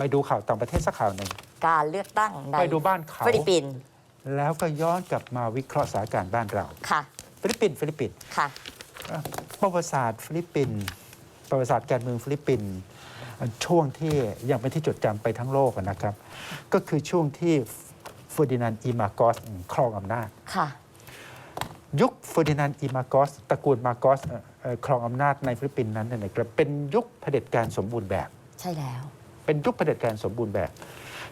ไปดูข่าวต่างประเทศสักข่าวหนึ่งการเลือกตั้งในไปดูบ้านเขาฟิลิปปินส์แล้วก็ย้อนกลับมาวิเคราะห์สถานการณ์บ้านเรา ค่ะฟิลิปปินส์ฟิลิปปินส์ค่ะ ประวัติศาสตร์ฟิลิปปินส์ประวัติศาสตร์การเมืองฟิลิปปินส์ช่วงที่ยังเป็นที่จดจำไปทั้งโลกอะนะครับ ก็คือช่วงที่เฟอร์ดินานด์อีมาโกสครองอำนาจ ค่ะ ยุคเฟอร์ดินานด์อีมาโกสตระกูลมาโกสเอ่อเอ่อครองอำนาจในฟิลิปปินส์นั้นเนยนะครับเป็นยุคเผด็จการสมบูรณ์แบบ ใช่แล้ว เป็นยุคเผด็จการสมบูรณ์แบบ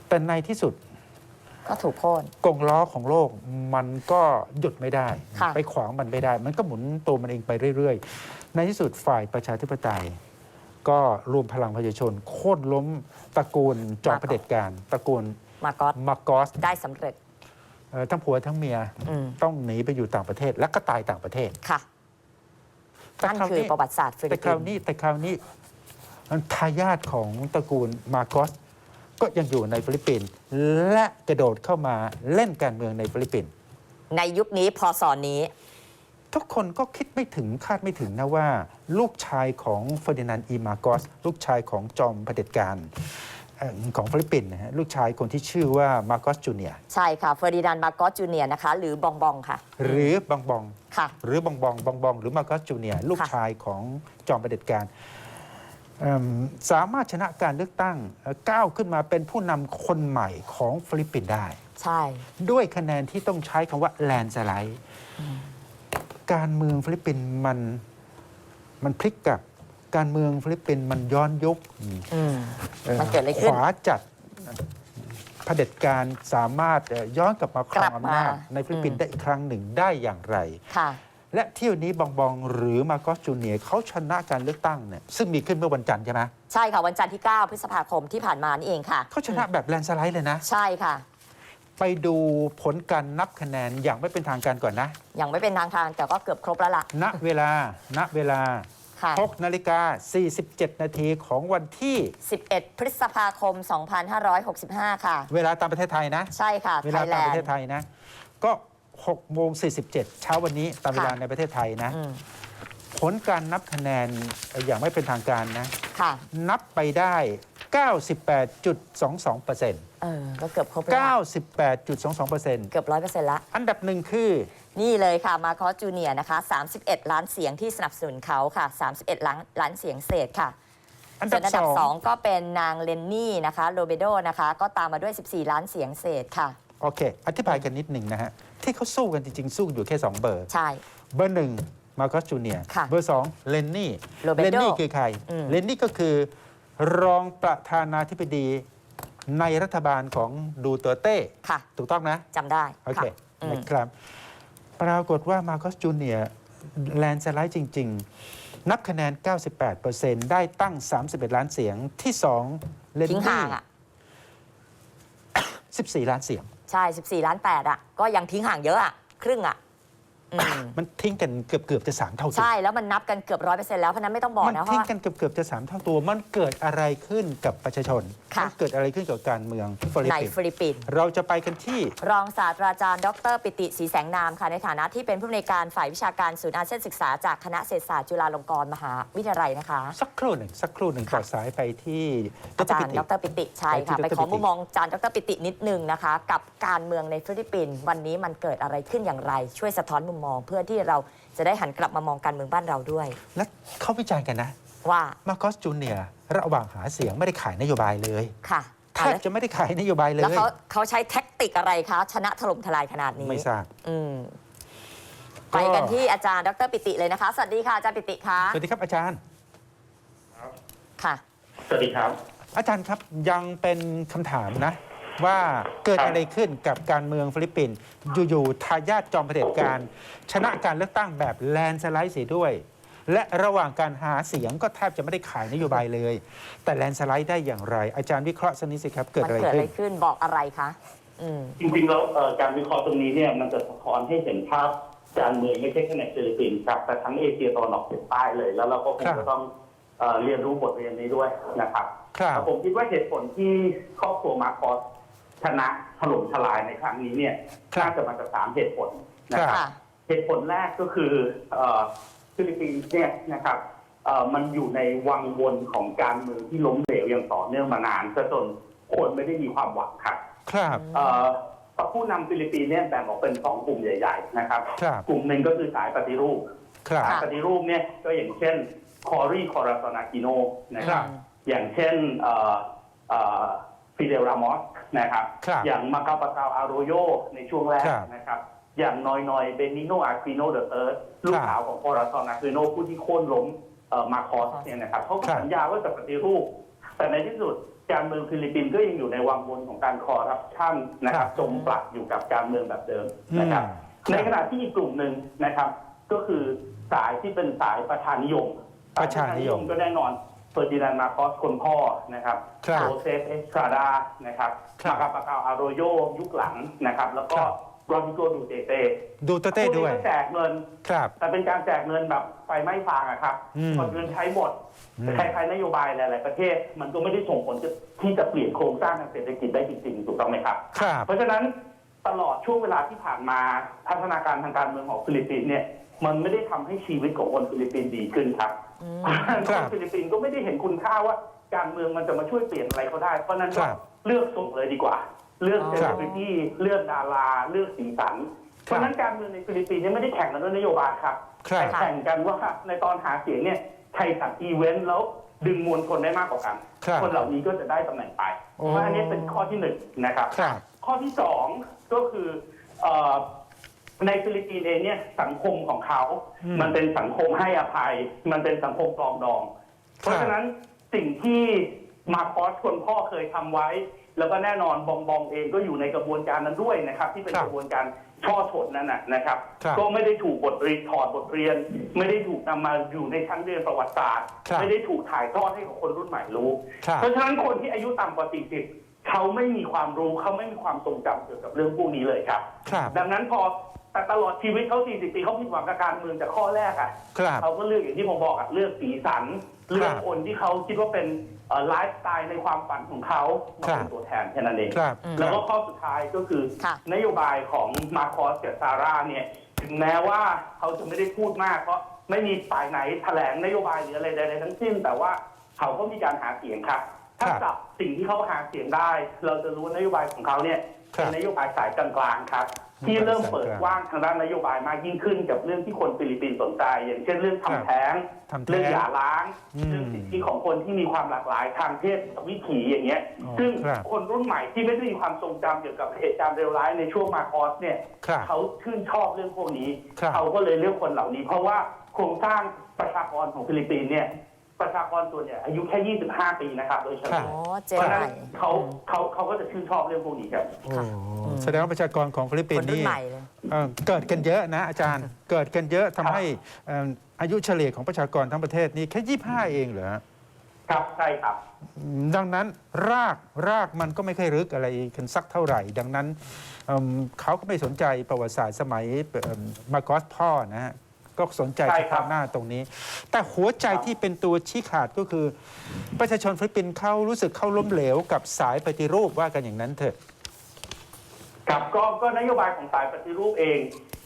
แต่ในที่สุดก็ถูกโค่น กงล้อของโลกมันก็หยุดไม่ได้ ค่ะ ไปขวางมันไม่ได้ มันก็หมุนตัวมันเองไปเรื่อย ๆ ในที่สุดฝ่ายประชาธิปไตย ก็รวมพลังประชาชน โค่นล้มตระกูลจอมเผด็จการตระกูลมาก็อตมาโกสได้สำเร็จ เอ่อทั้งผัวทั้งเมียอืม ต้องหนีไปอยู่ต่างประเทศ และก็ตายต่างประเทศค่ะ แต่นั่นคราวคือนี้ประวัติศาสตร์ฟิลิแต่ปคปิราวนส์นี้แต่คราวนี้ ทายาทของตระกูลมาโกสก็ยังอยู่ในฟิลิปปินส์และกระโดดเข้ามาเล่นการเมืองในฟิลิปปินส์ในยุคนี้พอสอนนี้ ทุกคนก็คิดไม่ถึงคาดไม่ถึงนะว่า ลูกชายของเฟอร์ดินานด์อีมาโกสลูกชายของจอมเผด็จการเอ่อของฟิลิปปินส์นะฮะลูกชายคนที่ชื่อว่ามาโกสจูเนียร์ใช่ค่ะเฟอร์ดินานด์มาโกอสจูเนียร์นะคะ หรือบองบองค่ะ หรือบองบองค่ะ หรือบองบองบองบองหรือมาโกสจูเนียร์ลูกค่ะชายของจอมเผด็จการเอิ่ม สามารถชนะการเลือกตั้งเอ่อก้าวขึ้นมาเป็นผู้นำคนใหม่ของฟิลิปปินส์ได้ ใช่ ด้วยคะแนนที่ต้องใช้คำว่าแลนสไลด์การเมืองฟิลิปปินส์มันมันพลิกกลับ การเมืองฟิลิปปินส์มันย้อนยุคอืมอ่อมันเกิดอะไรขึ้นขวาจัดเผด็จการสามารถเอ่อย้อนกลับมาครองกลับอำนาจมาในฟิลิปปินอืส์มได้อีกครั้งหนึ่งได้อย่างไรค่ะ และเที่ยวนี้บองบองหรือมาโกสจูเนียร์เขาชนะการเลือกตั้งเนี่ยซึ่งมีขึ้นเมื่อวันจันทร์ใช่ไหมใช่ค่ะวันจันทร์ที่ 9 พฤษภาคมที่ผ่านมานี่เองค่ะ เขาชนะแบบแลนสไลด์เลยนะ ใช่ค่ะ ไปดูผลการนับคะแนนอย่างไม่เป็นทางการก่อนนะ ยังไม่เป็นทางการแต่ก็เกือบครบแล้วล่ะณเวลาณเวลาค่ะ 6นาฬิกา 47 นาทีของวันที่ 11 พฤษภาคม 2565 ค่ะ เวลาตามประเทศไทยนะ ใช่ค่ะเวไทลายแลตามปนระเทด์ศไทยนะ ก็ 6โมง47 เช้าวันนี้ตามเวลาค่ะในประเทศไทยนะ อืมผลการนับคะแนนอย่างไม่เป็นทางการนะ ค่ะ นับไปได้ 98.22%เเออ ก็เกือบครบแล้วล่ะ98.22%เกือบร้อยเปอร์เซ็นต์ละ อันดับหนึ่งคือ นี่เลยค่ะ มาคอสจูเนียร์นะคะ 31 ล้านเสียงที่สนับสนุนเขาค่ะ 31 ล้านล้านเสียงเศษค่ะ อันส่ดัวบนอันดับสอง2 ก็เป็นนางเลนนี่นะคะ โรเบโดนะคะ ก็ตามมาด้วย 14 ล้านเสียงเศษค่ะ โอเค อธิบายกันนิดหนึ่งนะฮะ ที่เขาสู้กันจริง ๆ สู้อยู่แค่ 2 เบอร์ ใช่ เบอร์หนึ่งมาร์คอสจูเนียร์ค่ะเบอร์สองเลนนี่ Roberto เลนนี่คือใคร อืม เลนนี่ก็คือ รองประธานาธิบดีในรัฐบาลของดูเตอร์เต้ ค่ะถูกต้องนะ จำได้โอเคค่ะอืมนะครับ ปรากฏว่ามาร์คอสจูเนียร์แลนด์สไลด์จริง ๆ นับคะแนน 98%ได้ตั้ง 31 ล้านเสียงที่ 2 เลนทิ้งนี่ห่างอะ 14 ล้านเสียง ใช่ 14 ล้าน8อะ ก็ยังทิ้งห่างเยอะอะ ครึ่งอะ มมันทิ้งกันเกือบเกือบๆจะสามเท่าตัวใช่แล้วมันนับกันเกือบร้อยเปอร์เซ็นต์แล้วเพราะฉะนั้นไม่ต้องบอกมันนะทิ้งว่า กันเกือบเกือบๆจะสามเท่าตัว มันเกิดอะไรขึ้นกับประชาชนค่ะ มัเกิดอะไรขึ้นกับการเมืองฟิลิปในปินส์ฟิลิปปินส์ เราจะไปกันที่ รองศาสตราจารย์ดร ปิติศรีแสงนามค่ะในฐานะที่เป็นผู้อำนวยการฝ่ายวิชาการศูนย์อาเซียนศึกษาจากคณะเศรษฐศาสตร์จุฬาลงกรณ์มหาวิทยาลัยนะคะ สักครู่หนึ่งสักครู่หนึ่งค่ะต่อสายไปที่อาจารย์ปิติดรปิติใช่ค่ะ ไปไปที่ขอดรปิติมุมมองอาจารย์ดรปิตินิดนึงนะคะ กับการเมืองในฟิลิปปินส์วันนี้มันเกิดอะไรขึ้นอย่างไร ช่วยสะท้อนมุมมองเพื่อที่เราจะได้หันกลับมามองการเมืองบ้านเราด้วย และเขาวิจารณ์กันนะ ว่ามาร์คอสจูเนียร์ระหว่างหาเสียงไม่ได้ขายนโยบายเลยค่ะแทอะบแล้วจะไม่ได้ขายนโยบายเลแล้วยเขาเขาใช้แท็กติกอะไรคะ ชนะถล่มทลายขนาดนี้ไม่ทราบอืมก็ไปกันที่อาจารย์ดรปิติเลยนะคะ สวัสดีค่ะอาจารย์ปิติคะสวัสดีครับอาจารย์ค่ะ สวัสดีครับ อาจารย์ครับยังเป็นคำถามนะ ว่าเกิดครับอะไรขึ้นกับการเมืองฟิลิปปินส์อยู่ๆทายาทจอมเผด็จการ ชนะการเลือกตั้งแบบแลนด์สไลด์เสียด้วย และระหว่างการหาเสียงก็แทบจะไม่ได้ขายนโยบายเลย แต่แลนด์สไลด์ได้อย่างไร อาจารย์วิเคราะห์สักนิดสิครับเกิดมันอะไรเกิดอะขึ้ไรนขึ้นบอกอะไรคะอืมจริงๆแล้วเอ่อการวิเคราะห์ตรงนี้เนี่ยมันจะสะท้อนให้เห็นภาพการเมืองไม่ใช่แค่ในฟิลิปปินส์ครับแต่ทั้งเอเชียตะวันออกเฉียงใต้เลย แล้วเราก็คงครัจะบต้องเอ่อเรียนรู้บทเรียนนี้ด้วยนะครับครับผมคิดว่าเหตุผลที่ครอบครัวมาร์คอส ชนะถล่มทลายในครั้งนี้เนี่ยครับน่าจะมาจากสามเหตุผลนะคครัรับบค่ะเหตุผลแรกก็คือเอ่อฟิลิปปินส์เนี่ยนะครับเเอ่อมันอยู่ในวังวนของการเมืองที่ล้มเหลวอย่างต่อเนื่องมานานซะจนคนไม่ได้มีความหวังครับ ครับเอ่อผู้นำฟิลิปปินส์เนี่ยแบ่งออกเป็นสองกลุ่มใหญ่ ๆ นะครับครับกลุ่มหนึ่งก็คือสายปฏิรูปครับสายปฏิรูปเนี่ยก็อย่างเช่นคอรีคอราซอนากิโนนะครับ อย่างเช่นเอ่อเอ่อฟิเดลรามอส นะครับครับ อย่างมาคาปาเกาอาโรโยในช่วงแรกครับนะครับ อย่างนอยนอยเบนิโนอาควิโนเดอเติร์ดลูกสาวของคอราซอนากิโนผู้ที่โค่นล้มเอ่อมาคอสเนี่ยนะครับเขาก็ครับสัญญาว่าจะปฏิรูป แต่ในที่สุดการเมืองฟิลิปปินส์ก็ยังอยู่ในวังวนของการคอร์รัปชันนะครับจมปลักอยู่กับการเมืองแบบเดิมนะครับอืมในขณะที่อีกกลุ่มหนึ่งนะครับ ก็คือสายที่เป็นสายประชานิยมประชานิยมก็แน่นอนเฟอร์ดินานด์มาโคอสคนพ่อนะครับครับโจเซฟเอสตราดานะครับครับ มาคาปาเกาอาโรโยยุคหลังนะครับ แล้วก็ครับโรบิโกดูเตเต้ดูเตเต้ด้วย พกนี้ก็แจกเงิน ครับ แต่เป็นการแจกเงินแบบไฟไหม้ฟางอะครับอืมพอเงินใช้หมดอืมแต่ใครๆนโยบายหลายๆประเทศ มันก็ไม่ได้ส่งผลจะที่จะเปลี่ยนโครงสร้างทางเศรษฐกิจได้จริงๆ ถูกต้องไหมครับ ครับ เพราะฉะนั้นตลอดช่วงเวลาที่ผ่านมาพัฒนาการทางการเมืองของฟิลิปปินส์เนี่ยมันไม่ได้ทำให้ชีวิตของคนฟิลิปปินส์ดีขึ้นครับ อืมคครันบฟิลิปปินส์ก็ไม่ได้เห็นคุณค่าว่า การเมืองมันจะมาช่วยเปลี่ยนอะไรเขาได้ เพราะฉะนั้นคก็รับเลือกส่งเลยดีกว่า เลือกอ๋อเซเลบริตี้เลือกดารา เลือกสีสัน เพราะฉะนั้นการเมืองในฟิลิปปินส์เนี่ยไม่ได้แข่งกันด้วยนโยบายครับครับ แต่แข่งกันว่าในตอนหาเสียงเนี่ยใครจัดอีเวนต์แล้วดึงมวลชนได้มากกว่ากัน ครับคนเหล่านี้ก็จะได้ตำแหน่งไปโอ้เพราะอันนี้เป็นข้อที่หนึ่งนะครับ ครับ ข้อที่สองก็คือเอ่อ ในฟิลิปปินส์เองเนี่ยสังคมของเขาอืมมันเป็นสังคมให้อภัย มันเป็นสังคมปลองดอง เพราะฉะนั้นสิ่งที่มาคอสคนพ่อเคยทำไว้ แล้วก็แน่นอนบองบองเองก็อยู่ในกระบวนการนั้นด้วยนะครับ ที่เป็นครับกระบวนการช่อฉนนั่นนะนะครับครับ ก็ไม่ได้ถูกบทเรียนถอดบทเรียน ไม่ได้ถูกนำมาอยู่ในชั้นเรียนประวัติศาสตร์ครับไม่ได้ถูกถ่ายทอดให้กับคนรุ่นใหม่รู้ครับเพราะฉะนั้นคนที่อายุต่ำกว่า 40เขาไม่มีความรู้เขาไม่มีความทรงจำเกี่ยวกับเรื่องพวกนี้เลยครับครับดังนั้นพอ แต่ตลอดชีวิตเขา40ปีเขาผิดหวังกับการเมืองจากข้อแรกอะครับเขาก็เลือกอย่างที่ผมบอกอะเลือกสีสันเลือกคนที่เขาคิดว่าเป็นเอ่อไลฟ์สไตล์ในความฝันของเขามาเป็ครันบตัวแทนแค่นั้นเองครับอืมแล้วก็ข้อสุดท้ายก็คือค่ะนโยบายของมาคอสกับซาร่าเนี่ยถึงแม้ว่าเขาจะไม่ได้พูดมากเพราะไม่มีฝ่ายไหนแถลงนโยบายหรืออะไรใดๆทั้งสิ้น แต่ว่าเขาก็มีการหาเสียงครับ ถ้าครับจับสิ่งที่เขาหาเสียงได้ เราจะรู้ว่านโยบายของเขาเนี่ยครับเป็นนโยบายสายกลางๆครับ ที่เริ่มเปิดกว้างทางด้านนโยบายมากยิ่งขึ้น กับเรื่องที่คนฟิลิปปินส์สนใจ อย่างเช่นเรื่องครับทำแท้งทำแท้งเรื่องหย่าร้างอืมเรื่องสิทธิของคนที่มีความหลากหลายทางเพศวิถีอย่างเงี้ยอ๋อซึ่งครับคนรุ่นใหม่ที่ไม่ได้มีความทรงจำเกี่ยวกับเหตุการณ์เลวร้ายในช่วงมาคอสเนี่ยครับเขาชื่นชอบเรื่องพวกนี้ครับเขาก็เลยเลือกคนเหล่านี้ เพราะว่าโครงสร้างประชากรของฟิลิปปินส์เนี่ย ประชากรส่วนใหญ่อายุแค่ 25 ปีนะครับโดยเฉครัลี่บยอ๋อเจเพราะนฉะใหนั้นม่เขาเขาเขาก็จะชื่นชอบเรื่องพวกนี้ครับโอ้แสดงว่าประชากรของฟิลิปปิคนนส์รุ่นนี่ใหม่เลย เอ่อเกิดกันเยอะนะอาจารย์ เกิดกันเยอะทำให้เอ่ออายุเฉลี่ยของประชากรทั้งประเทศนี่แค่ 25 เองเหรอฮะครับใช่ครับ ดังนั้นรากรากมันก็ไม่ค่อยลึกอะไรกันสักเท่าไหร่ ดังนั้นเอิ่มเขาก็ไม่สนใจประวัติศาสตร์สมัยเอิ่มมากอสพ่อนะฮะ ก็สนใจใช่เฉครับ พาะหน้าตรงนี้ แต่หัวใจที่เป็นตัวชี้ขาดก็คือ ประชาชนฟิลิปปินส์เขารู้สึกเข้าล้มเหลวกับสายปฏิรูปว่ากันอย่างนั้นเถอะ ครับก็ก็นโยบายของสายปฏิรูปเอง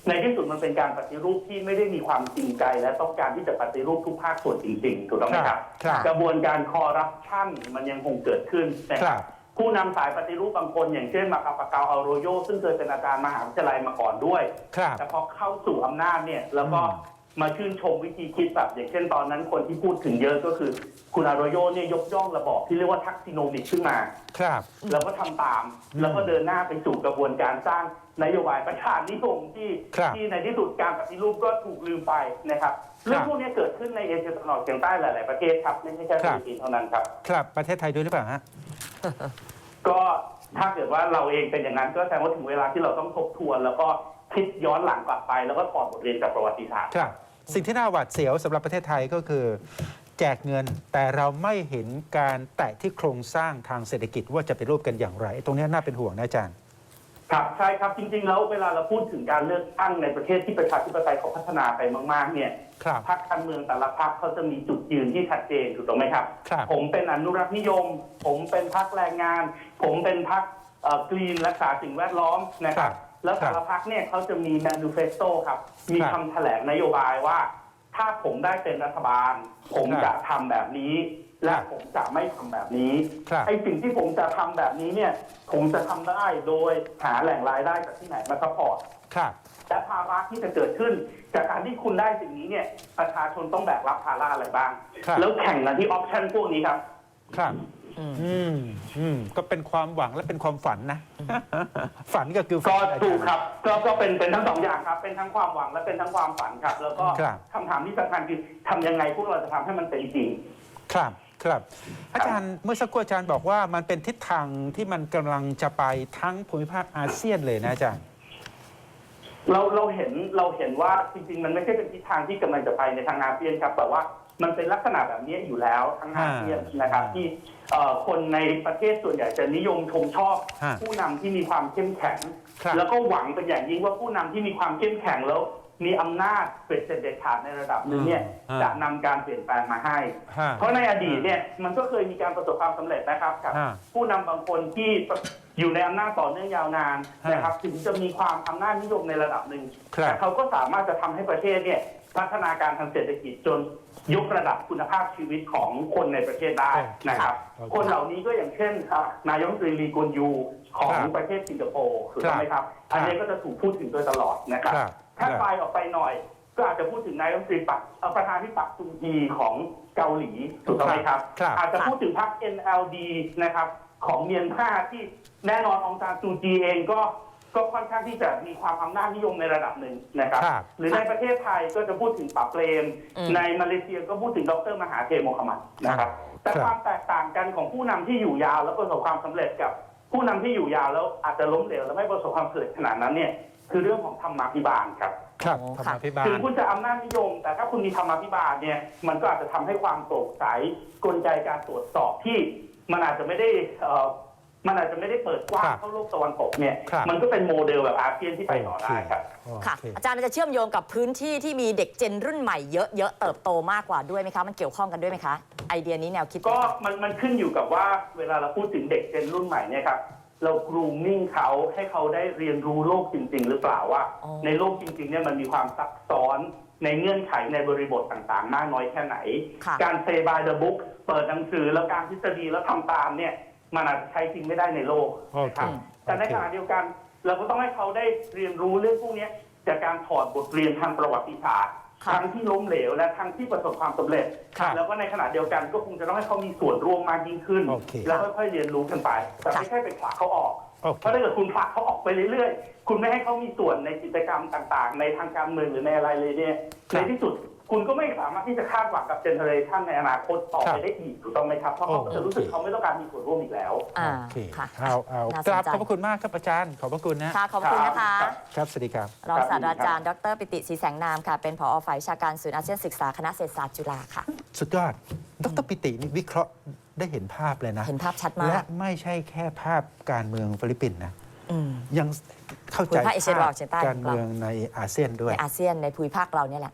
ในที่สุดมันเป็นการปฏิรูปที่ไม่ได้มีความจริงใจ และต้องการที่จะปฏิรูปทุกภาคส่วนจริงๆถูกต้องไหมครับ ครับกระบวนการคอร์รัปชันมันยังคงเกิดขึ้นนะคครัรับ บ ผู้นำสายปฏิรูปบางคน อย่างเช่นมาคาปาเกาอัลโรโย ซึ่งเคยเป็นอาจารย์มหาวิทยาลัยมาก่อนด้วย ครับ แต่พอเข้าสู่อำนาจเนี่ยแล้วก็อืม มาชื่นชมวิธีคิดแบบอย่างเช่นตอนนั้นคนที่พูดถึงเยอะก็คือ คุณอาโรโยเนี่ยยกย่องระบอบที่เรียกว่าทักซิโนมิกขึ้นมา ครับ แล้วก็ทำตาม อืมแล้วก็เดินหน้าไปสู่กระบวนการสร้างนโยบายประชานิยมที่ครับ ที่ในที่สุดการปฏิรูปก็ถูกลืมไปนะครับเรื่องพวกนี้เกิดขึ้นในเอเชียตะวันออกเฉียงใต้หลาย ๆ ประเทศครับไม่ใช่แค่ครัฟิบลิปปินส์เท่านั้นครับ ครับ ประเทศไทยด้วยหรือเปล่าฮะ ก็ถ้าเกิดว่าเราเองเป็นอย่างนั้นก็แสดงว่าถึงเวลาที่เราต้องทบทวน แล้วก็คิดย้อนหลังกลับไป แล้วก็ถอดบทเรียนจากประวัติศาสตร์ครับ สิ่งที่น่าหวาดเสียวสำหรับประเทศไทยก็คือ แจกเงินแต่เราไม่เห็นการแตะที่โครงสร้างทางเศรษฐกิจว่าจะเป็นรูปกันอย่างไร ตรงนี้น่าเป็นห่วงนะอาจารย์ ครับใช่ครับจริง ๆ แล้วเวลาเราพูดถึงการเลือกตั้งในประเทศที่ประชาธิปไตยเขาพัฒนาไปมาก ๆ เนี่ยครับ พรรคการเมืองแต่ละพรรคเขาจะมีจุดยืนที่ชัดเจนถูกต้องไหมครับครับ ผมเป็นอนุรักษ์นิยม ผมเป็นพรรคแรงงาน ผมเป็นพรรคกรีนรักษาสิ่งแวดล้อมนะครับแล้วแต่ละพรรคเนี่ยเขาจะมี manifesto ครับ มีครับคำแถลงนโยบายว่า ถ้าผมได้เป็นรัฐบาล ผมครับจะทำแบบนี้ และครับผมจะไม่ทำแบบนี้ครับไอ้สิ่งที่ผมจะทำแบบนี้เนี่ย ผมจะทำได้โดยหาแหล่งรายได้จากที่ไหนมาซัพพอร์ตครับและภาระที่จะเกิดขึ้น จากการที่คุณได้สิ่งนี้เนี่ย ประชาชนต้องแบกรับภาระอะไรบ้างครับแล้วแข่งกันที่ออปชันพวกนี้ครับ ครับอืมอืมอืมก็เป็นความหวังและเป็นความฝันนะ ฝันก็คือฝัก็นอาจารย์ถูกครับ ก็ก็เป็นเป็นทั้งสองอย่างครับ เป็นทั้งความหวังและเป็นทั้งความฝันครับ แล้วก็ครับคำถามที่สำคัญคือทำยังไงพวกเราจะทำให้มันเป็นจริงครับ ครับ อาจารย์เมื่อสักครู่อาจารย์บอกว่ามันเป็นทิศทางที่มันกำลังจะไปทั้งภูมิภาคอาเซียนเลยนะอาจารย์ เราเราเห็นเราเห็นว่าจริงๆ มันไม่ใช่เป็นทิศทางที่กำลังจะไปในทางอาเซียนครับ แต่ว่ามันเป็นลักษณะแบบนี้อยู่แล้วทั้งอาเซียนนะครับอ่าที่เอ่อคนในประเทศส่วนใหญ่จะนิยมชมชอบ ฮะผู้นำที่มีความเข้มแข็ง ครับ แล้วก็หวังเป็นอย่างยิ่งว่าผู้นำที่มีความเข้มแข็งแล้ว มีอำนาจเป็นเสร็จเด็ดขาดในระดับหนึ่งเนี่ยอ่าจะนำการเปลี่ยนแปลงมาให้ ฮะ เพราะในอดีตเนี่ยมันก็เคยมีการประสบความสำเร็จนะครับกับ ฮะผู้นำบางคนที่อยู่ในอำนาจต่อเนื่องยาวนานฮะนะครับถึงจะมีความอำนาจนิยมในระดับหนึ่งครับแต่เขาก็สามารถจะทำให้ประเทศเนี่ยพัฒนาการทางเศรษฐกิจจนยกระดับคุณภาพชีวิตของคนในประเทศได้นะครับโอเคคนเหล่านี้ก็อย่างเช่นครับนายกรัฐมนตรีลีกุนยูของครับประเทศสิงคโปร์ถูกต้องไหมครับ ครับ อันนี้ก็จะถูกพูดถึงโดยตลอดนะครับ ครับ ถ้าครับไปออกไปหน่อย ก็อาจจะพูดถึงนายกรัฐมนตรีปักเอ่อประธานที่ปักซุงกีของเกาหลีถูกต้องไหมครับ ครับ อาจจะพูดถึงพรรค NLD นะครับ ของเมียนมาที่แน่นอนองซานซูจีเองก็ก็ค่อนข้างที่จะมีความอำนาจนิยมในระดับหนึ่งนะครับ ครับ หรือในประเทศไทยก็จะพูดถึงปับเปรม อืม ในมาเลเซียก็พูดถึงดรมหาเทโมฮัมหมัดนะครับ แต่ครับความแตกต่างกันของผู้นำที่อยู่ยาวแล้วประสบความสำเร็จกับผู้นำที่อยู่ยาวแล้วอาจจะล้มเหลวและไม่ประสบความสำเร็จขนาดนั้นเนี่ย คือเรื่องของธรรมาภิบาลครับครับโอ้ธรรค่ะมาภิบาลถึงคุณจะอำนาจนิยม แต่ถ้าคุณมีธรรมาภิบาลเนี่ยมันก็อาจจะทำให้ความโปร่งใสกลไกการตรวจสอบที่ มันอาจจะไม่ได้เอ่อมันอาจจะไม่ได้เปิดกว้างครับเข้าโลกตะวันตกเนี่ยครับมันก็เป็นโมเดลแบบอาเซียนที่ไปต่อได้ครับโอค่ะเคอาจารย์จะเชื่อมโยงกับพื้นที่ที่มีเด็กเจนรุ่นใหม่เยอะๆเติบโตมากกว่าด้วยไหมคะ มันเกี่ยวข้องกันด้วยไหมคะ ไอเดียนี้แนวคิดก็มันมันขึ้นอยู่กับว่าเวลาเราพูดถึงเด็กเจนรุ่นใหม่เนี่ยครับ เรากรูมมิ่งเขาให้เขาได้เรียนรู้โลกจริง ๆ หรือเปล่าว่า อ๋อ ในโลกจริงๆเนี่ยมันมีความซับซ้อนในเงื่อนไขในบริบทต่างๆ มากน้อยแค่ไหน ค่ะ การ say by the book เปิดหนังสือแล้วการทฤษฎีแล้วทำตามเนี่ยมันอาจจะใช้จริงไม่ได้ในโลกโอเคนะครับแต่ในโอเค ขณะเดียวกัน เราก็ต้องให้เขาได้เรียนรู้เรื่องพวกเนี้ยจากการถอดบทเรียนทางประวัติศาสตร์ค่ะ ทั้งที่ล้มเหลวและทั้งที่ประสบความสำเร็จ ครับแล้วก็ในขณะเดียวกันก็คงจะต้องให้เขามีส่วนร่วมมากยิ่งขึ้น โอเคแล้วค่อยๆเรียนรู้กันไป แต่ไม่ใช่ไปผลักเขาออก โอเค เพราะถ้าเกิดคุณผลักเขาออกไปเรื่อยๆ คุณไม่ให้เขามีส่วนในกิจกรรมต่างๆ ในทางการเมืองหรือในอะไรเลยเนี่ยครัในบที่สุด คุณก็ไม่สามารถที่จะคาดหวังกับเจเนอเรชันในอนาคตต่อครัไปบได้อีกถูกต้องไหมครับ เพราะเขาก็จะรู้สึกเขาไม่ต้องการมีส่วนร่วมอีกแล้ว อ่าโอเคค่ะ เอาเอาน่าสกนราบใจขอบพระคุณมากครับอาจารย์ ขอบพระคุณนะ ค่ะ ขอบคุณนะคะครับครับ สวัสดีครับ รองศาสตราจารย์ ดร ปิติศรีแสงนามค่ะ เป็นผอฝ่ายวิชาการศูนย์อาเซียนศึกษาคณะเศรษฐศาสตร์จุฬาค่ะ สุดยอด ดรปิตินี่วิเคราะห์ได้เห็นภาพเลยนะ เห็นภาพชัดมาและกไม่ใช่แค่ภาพการเมืองฟิลิปปินส์นะ อืม ยังเข้าใจภูมิภาคเอเชียตะวันออกเฉียงใต้ การเมืองในอาเซียนด้วยในอาเซียนในภูมิภาคเราเนี่ยแหละ